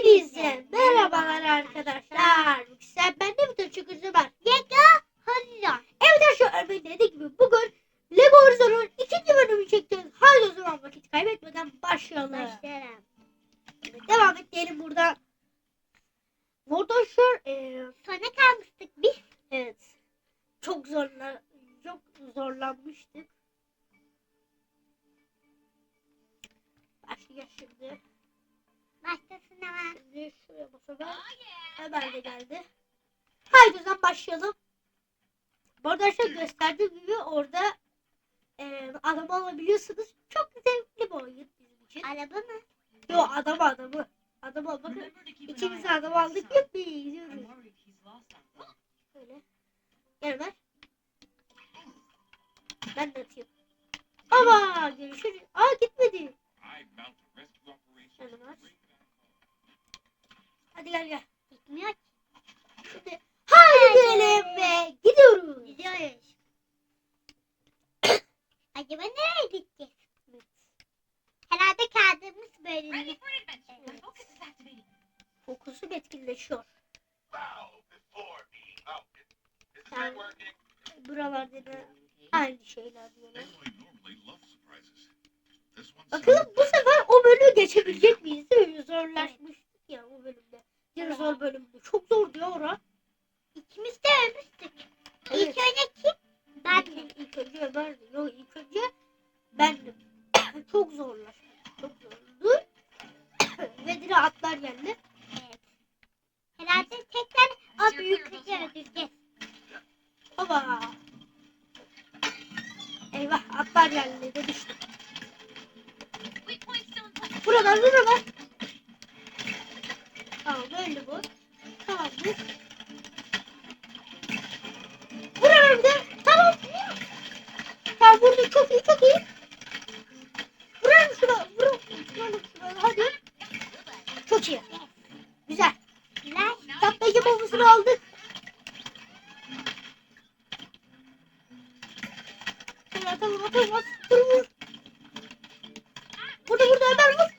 Hepinize merhabalar arkadaşlar. Sen bende mi taşıyorsun var? Yeka Halila. Evet arkadaşlar dediğim gibi bugün Lego Horizon'un ikinci bölümünü çekeceğiz. Haydi o zaman vakit kaybetmeden başlayalım. Başlayalım. Devam et diyelim buradan. Mordoşur e, Sona kalmıştık biz. evet çok zorla çok zorlanmıştık. Başlayacağız şimdi. Başlasın ama. Şimdi şuraya basalım. Hemen de geldi. Haydi o zaman başlayalım. Bu arada arkadaşlar gösterdiğim gibi orada e, adam alabiliyorsunuz. Çok zevkli bir oyun bizim için. Araba mı? Yo adam adamı. Adam al bakın. İkimiz adam aldık yok mu? Gidiyoruz. Böyle. Gel ver. Ben de atayım. Ama görüşürüz. Aa gitmedi. Hadi var. Hadi gel gel. Gitmiyor ki. Haydi diyelim ve gidiyoruz. Gidiyoruz. Acaba nereye gideceğiz? Evet. Herhalde kaldığımız bölümde. Evet. Fokusum etkinleşiyor. Yani buralarda da aynı şeyler diyorlar. Bakalım bu sefer o bölümü geçebilecek miyiz? Değil mi? Zorlaşmıştık ya o bölümde. Dinozor bölümünde. Çok zor diyor ora. İkimiz de ölmüştük. Evet. İlk önce kim? Ben mi? İlk, ilk önce Ömer'di. Yok ilk önce bendim. Çok zorlaştı. Çok zordu. Ve dire atlar geldi. Evet. Herhalde tekrar o büyük kızı öldüreceğiz. Baba. Eyvah atlar geldi Tatlayıcı bombasını aldık. Şöyle atalım atalım at. Vur vur. Burada burada Ömer vur.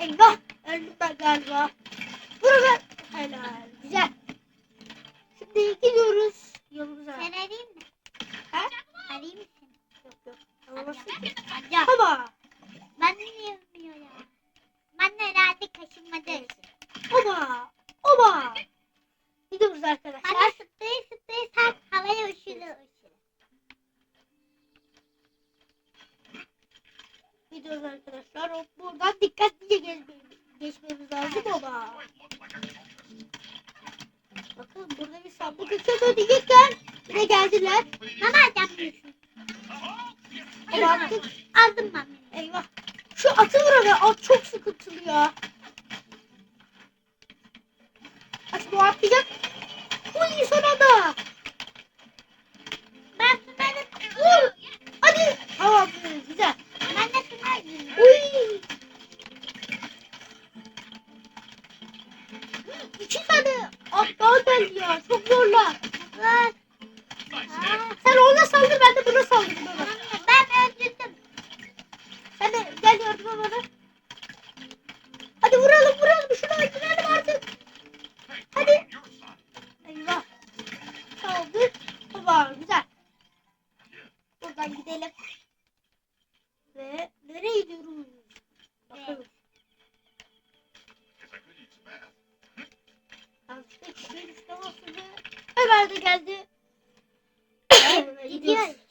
Eyvah. Öldüm ben galiba. Vur Ömer. Helal. Güzel. Şimdi gidiyoruz yolumuza. Sen arayayım mı? Ha? Arayayım mısın? Yok yok. Alamazsın ki. Gidiyoruz arkadaşlar. Hop, Buradan dikkatlice geçmemiz lazım ama. Bakın burada bir sandık açıldı diyecekler. Yine geldiler. Mama diyorsun. Ama attık. Aldım ben. Eyvah. Şu atı vur be. At çok sıkıntılı ya. Aç bu atlayacak. Uy son anda. İki tane daha geldi ya. Çok zorla. Var. Sen ona saldır ben de buna saldırayım Ömer. Ben öldürdüm. Sen de gel yardıma bana. Hadi vuralım vuralım şunu öldürelim Gidiyoruz. Şimdi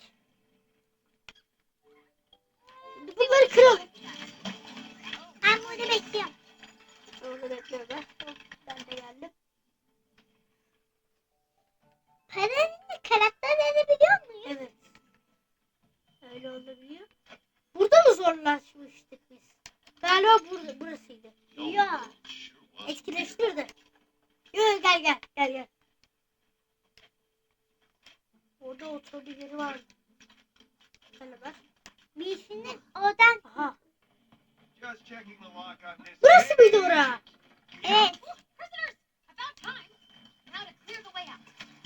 Burası mıydı ora? evet.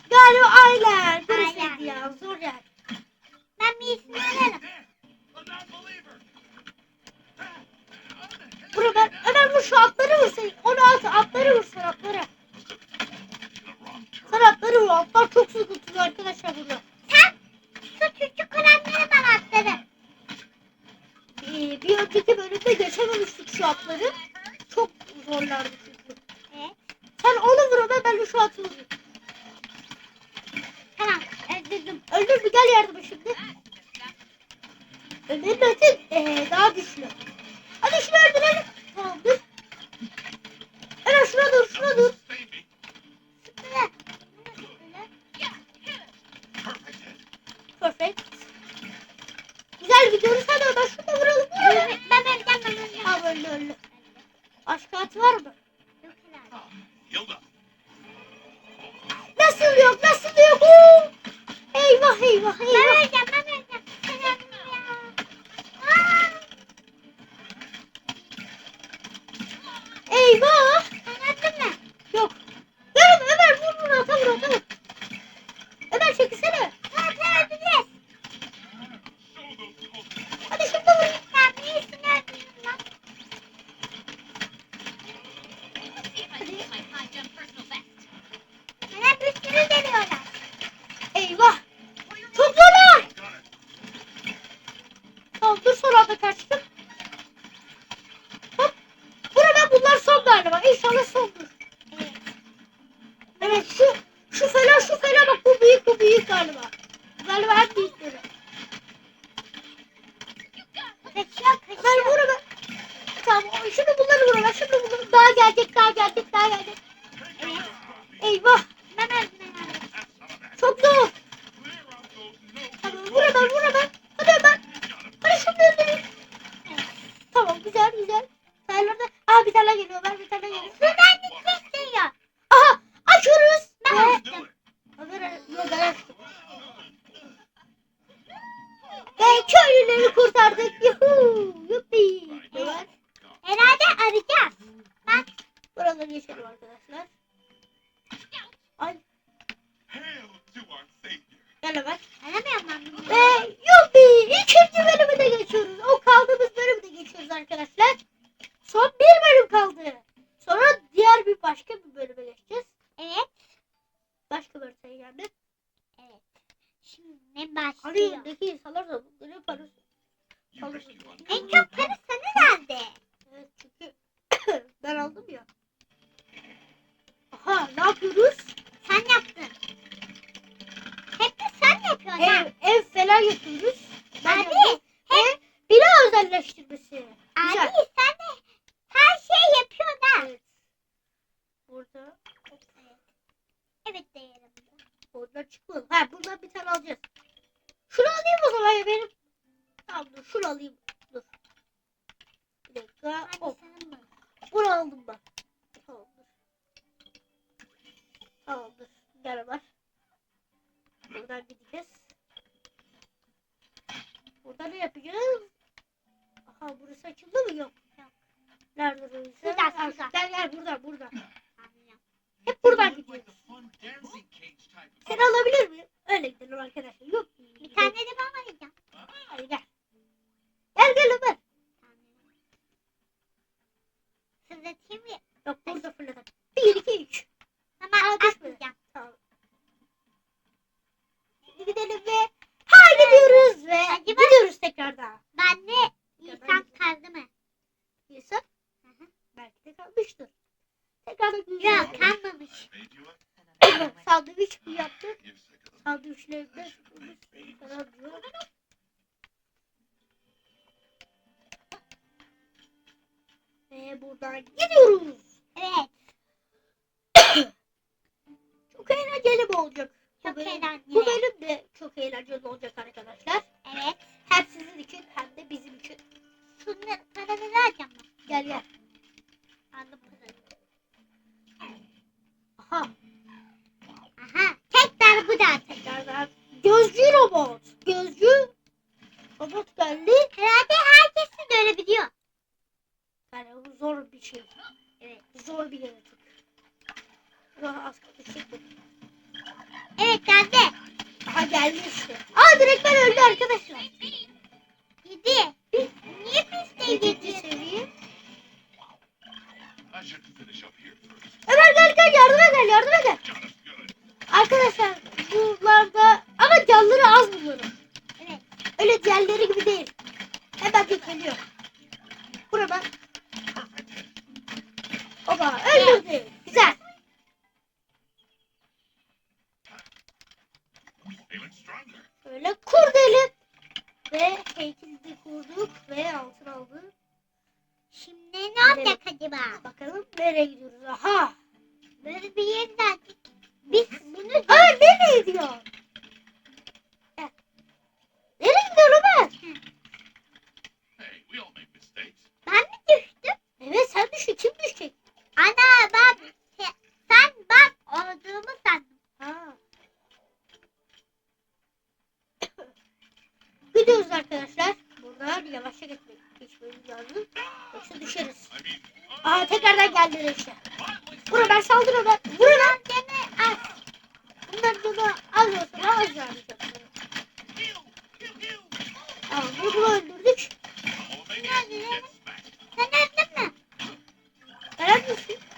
Galiba aynen. Burasıydı ya. Zor yer. Ben birisini ararım. Vur Ömer. Ömer vur şu atları vur sen. Onu at. Atları vur sen atları. Sen atları vur. Atlar çok sıkıntılı arkadaşlar burada. Sen şu küçük kalemleri bana atları. Ee, bir önceki bölümde geçememiştik şu atları. Çok zorlardı çünkü. Evet. Sen onu vur Ömer. Ben de şu atı vurayım. Tamam öldürdüm. Öldür gel yardıma şimdi. Ömer'in atı ee, daha güçlü. Hadi şunu öldürelim. Tamam dur. Ömer şuna dur şuna dur. Sıkılı. Bunu sıkılı. Perfect. Güzel gidiyoruz. Hadi Ömer şunu da vuralım. vuralım. Ben öleceğim ben öleceğim. Tamam öldü öldü. Başka at var mı? Yok herhalde. Hilda. Nasıl yok nasıl yok? Oo! Eyvah eyvah Ben eyvah. öleceğim ben öleceğim. Sen öldün ya. Aa, Eyvah. sen öldün mü? Yok. Görüm Ömer vur vur ata vur ata vur. Ömer çekilsene. Sen sen öldünüz. Hadi şunu da vur. Sen birisini öldürdün lan. Bana bir sürü geliyorlar. Eyvah. Çok zorlar. Tamam dur son anda kaçtım. Hop. Burada bunlar son galiba. İnşallah sondur. Evet. Evet şu fela şu fela bak bu büyük bu büyük galiba. Galiba en büyükleri. Ben kaçıyor. vur Ömer. Tamam şimdi bunları vur Ömer. Şimdi bunları daha gelecek daha gelecek daha gelecek. Eyvah. Ne yapıyoruz? Sen yaptın. Hep de sen yapıyorsun. Ev, ev falan yapıyoruz. Ben Abi, yaptım. Ev bina özelleştirmesi. Güzel. Abi sen de her şeyi yapıyorsun ha. Evet. Burada Evet de yerim. oradan çıkmadı. Ha buradan bir tane alacağız. Şunu alayım o zaman ya benim. Tamam dur şunu alayım. Dur. Bir dakika. Hadi Hop. senin bu. Bunu aldım ben. Tamamdır. Tamamdır. Gel var. Buradan gideceğiz. Burada ne yapacağız? Aha burası açıldı mı? Yok. Yok. Nerede burası? Şurada, Ha, şurada. Gel gel burada burada. Anlıyorum. Hep buradan gidiyoruz. Seni alabilir miyim? Öyle gidelim arkadaşlar. Yok. Bir tane de ben arayacağım. Hadi gel. Gel gel Ömer. Fırlatayım mı? Yok burada fırlatalım. Bir iki üç. Tamam Aa, düşmedi. atmayacağım. Tamam. Şimdi gidelim ve haydi diyoruz ve Acaba- gidiyoruz tekrardan. Ben de insan kaldı mı? İnsan Hı hı. belki de kalmıştır. Gidiyoruz. kalmamış. Sandviç mi yaptık? Diyor. Ve buradan gidiyoruz. Evet. Çok eğlenceli olacak? Çok bu bölüm, eğlenceli. Bu bölüm de çok eğlenceli olacak arkadaşlar. Evet. Hem sizin için hem de bizim için. Şunları paraları alacağım ben. Gel gel. Parayı. Aha. Aha. Tekrar bu da. Tekrardan. Gözcü robot. Gözcü robot geldi. Herhalde herkes de görebiliyor. Yani bu zor bir şey. Evet. Zor bir yaratık. Daha az konuşacak Evet geldi. Aha geldi işte. Aa direkt ben öldü arkadaşlar. Baba öldürdü. Güzel. Böyle kurdelip ve heykeli kurduk ve altın aldık. Şimdi ne yapacak acaba? Bakalım nereye gidiyoruz? Aha! Böyle bir yere. Biz bunu... Öyle ne? gidiyoruz arkadaşlar. Burada yavaşça gitmek geçmemiz lazım. Yoksa düşeriz. Aa tekrardan geldiler işte. Bura ben saldırıyorum ben. Bura lan gene az. Bunlar burada az olsun. Az vermiş. Tamam bunu öldürdük. Sen öldün mü? Ben öldüm.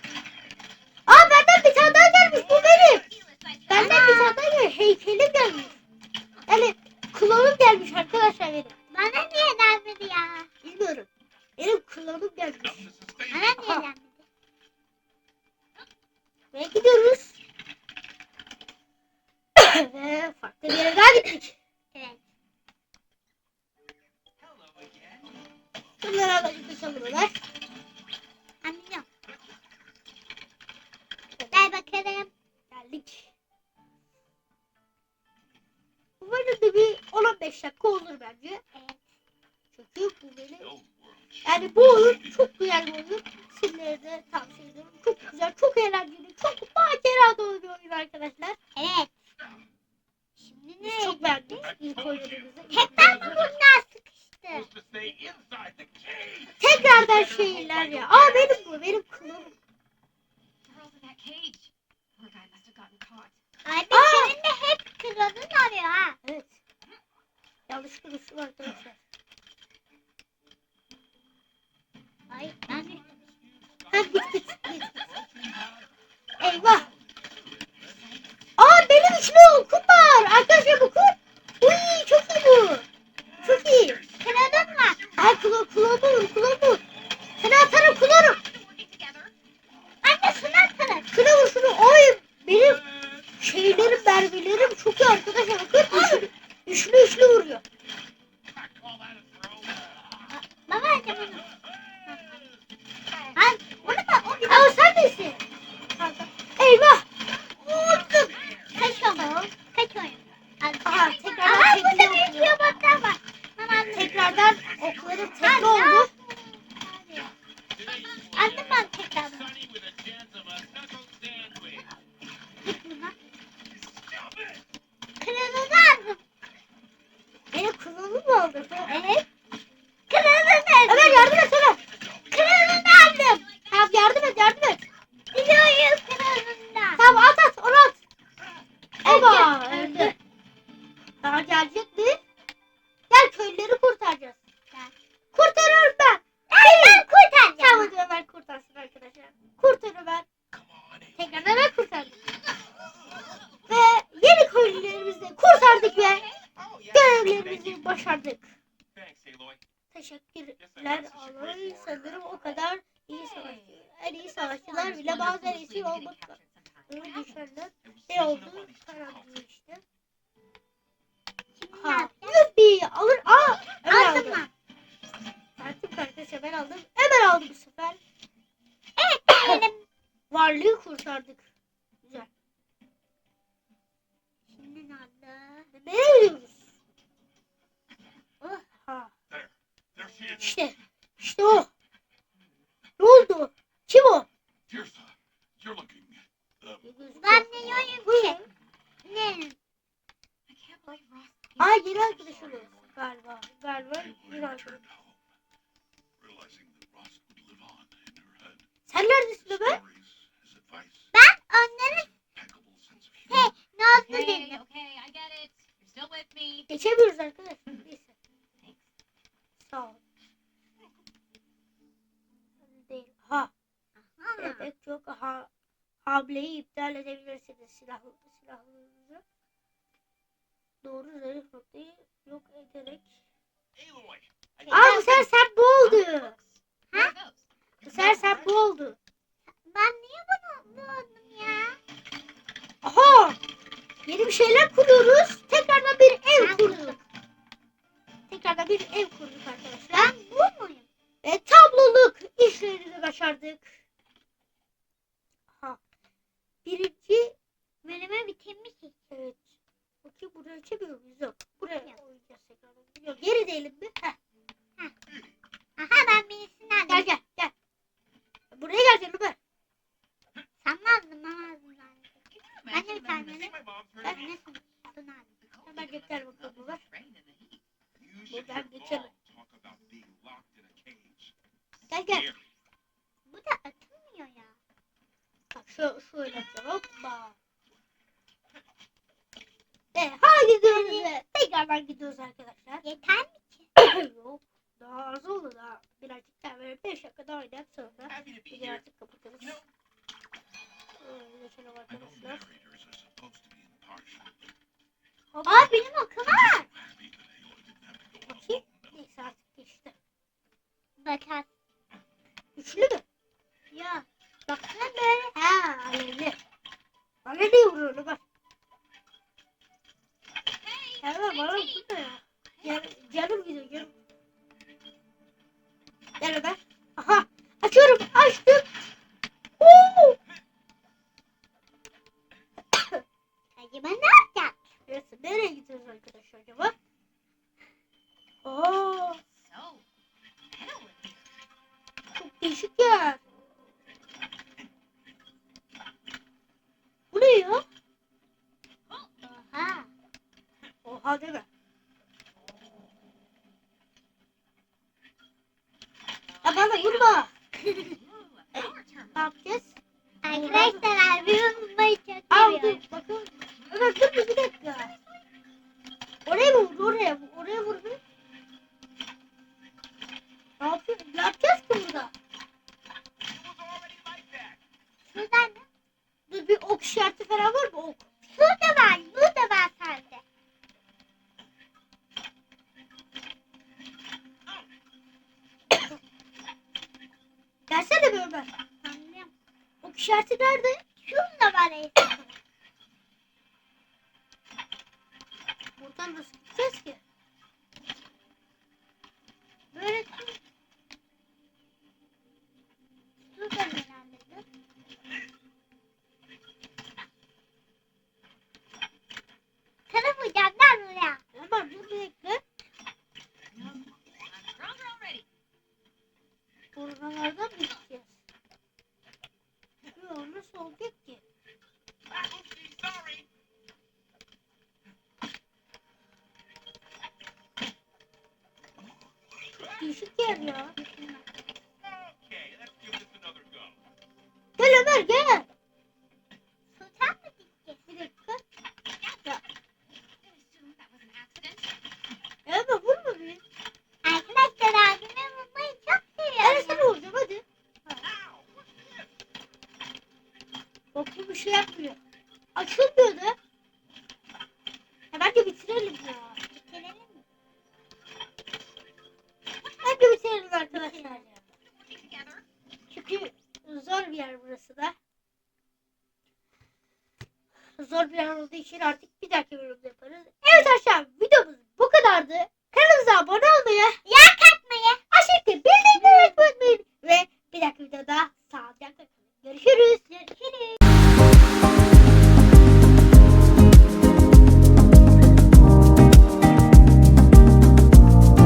alıp gel. Dört. Evet. Şimdi ne? Çok beğendik ilk oyunumuzu. Tekrar mı bunlar sıkıştı? Tekrardan şeyler ya. Aa benim Tuna tuna tuna tuna tuna. Teşekkürler alın. Sanırım o kadar iyi savaşçı. En iyi savaşçılar bile bazen esir olmakla. Onu düşündüm. Ne oldu? Karanlığı işte. Ha. Yuppie alır. Aa! Ömer Aldın aldı. mı? Artık kardeşe ben aldım. Ömer aldı bu sefer. Evet benim. Varlığı kurtardık. Güzel. Şimdi ne oldu? Ne veriyoruz? İşte. İşte o. Ne oldu? Kim o? Ben şey. ne yoyum ki? Ne? Aa yeni arkadaşımız galiba. Galiba yeni arkadaşımız. Sen neredesin bebe? Ben onların hey ne oldu dedim. Geçemiyoruz arkadaşlar. Hamleyi iptal edebilirsiniz silahlı, silahlarınızı. Doğru zayıf noktayı Öpün öpün. Sen mi aldın? Ben aldım ben. Ben de bir tane alayım. Öp ne sana? Ben götür bakalım. Buradan geçelim. Baba. Benim akım var. Bakayım. Neyse artık geçti. Zaten Değişik. dördü şunla bari. Buradan nasıl gideceğiz ki? Böyle Şuradan herhalde. Taramayacağım lan oraya. Ama dur bekle. Buralardan bir Açılmıyordu. Ya bence bitirelim ya. Bitirelim mi? Bence bitirelim arkadaşlar. Çünkü zor bir yer burası da. Zor bir yer olduğu için artık bir dahaki bölümde yaparız. Evet arkadaşlar videomuz bu kadardı. Kanalımıza abone olmayı, like atmayı, aşırı bildirimleri unutmayın ve bir dahaki videoda